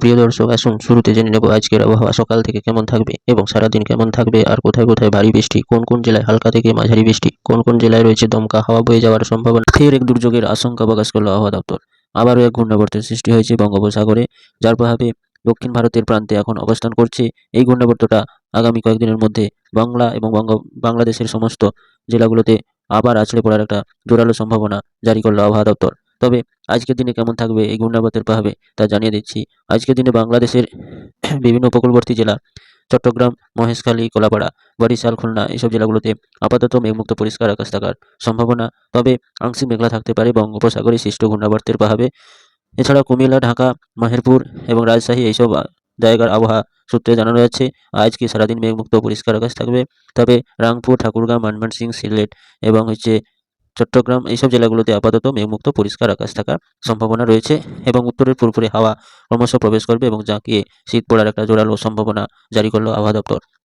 প্রিয় দর্শক, আসুন শুরুতে জেনে নেব আজকের আবহাওয়া। সকাল থেকে কেমন থাকবে এবং সারাদিন কেমন থাকবে? আর কোথায় কোথায় ভারী বৃষ্টি? কোন কোন জেলায় হালকা থেকে মাঝারি বৃষ্টি? কোন কোন জেলায় রয়েছে দমকা হাওয়া বয়ে যাওয়ার সম্ভাবনা? ফের এক দুর্যোগের আশঙ্কা প্রকাশ করল আবহাওয়া দপ্তর। আবারও এক ঘূর্ণাবর্তের সৃষ্টি হয়েছে বঙ্গোপসাগরে, যার প্রভাবে দক্ষিণ ভারতের প্রান্তে এখন অবস্থান করছে। এই ঘূর্ণাবর্তটা আগামী কয়েকদিনের মধ্যে বাংলা এবং বঙ্গ, বাংলাদেশের সমস্ত জেলাগুলোতে আবার আছড়ে পড়ার একটা জোরালো সম্ভাবনা জারি করল আবহাওয়া দপ্তর। তবে আজকের দিনে কেমন থাকবে এই ঘূর্ণাবর্তের প্রভাবে তা জানিয়ে দিচ্ছি। আজকের দিনে বাংলাদেশের বিভিন্ন উপকূলবর্তী জেলা, চট্টগ্রাম, মহেশখালী, কোলাপাড়া, বরিশাল, খুলনা এইসব জেলাগুলোতে আপাতত মেঘমুক্ত পরিষ্কার আকাশ থাকার সম্ভাবনা। তবে আংশিক মেঘলা থাকতে পারে বঙ্গোপসাগরে সৃষ্ট ঘূর্ণাবর্তের প্রভাবে। এছাড়া কুমিল্লা, ঢাকা, মাহেরপুর এবং রাজশাহী এইসব জায়গার আবহাওয়া সূত্রে জানানো যাচ্ছে আজকে সারাদিন মেঘমুক্ত পরিষ্কার আকাশ থাকবে? তবে রাংপুর ঠাকুরগাঁও ময়মনসিং সিলেট এবং হচ্ছে চট্টগ্রাম এইসব জেলাগুলোতে আপাতত মেঘমুক্ত পরিষ্কার আকাশ থাকার সম্ভাবনা রয়েছে এবং উত্তরের পুরোপুরি হাওয়া ক্রমশ প্রবেশ করবে এবং জাঁকিয়ে শীত পড়ার একটা জোরালো সম্ভাবনা জারি করল আবহাওয়া দপ্তর।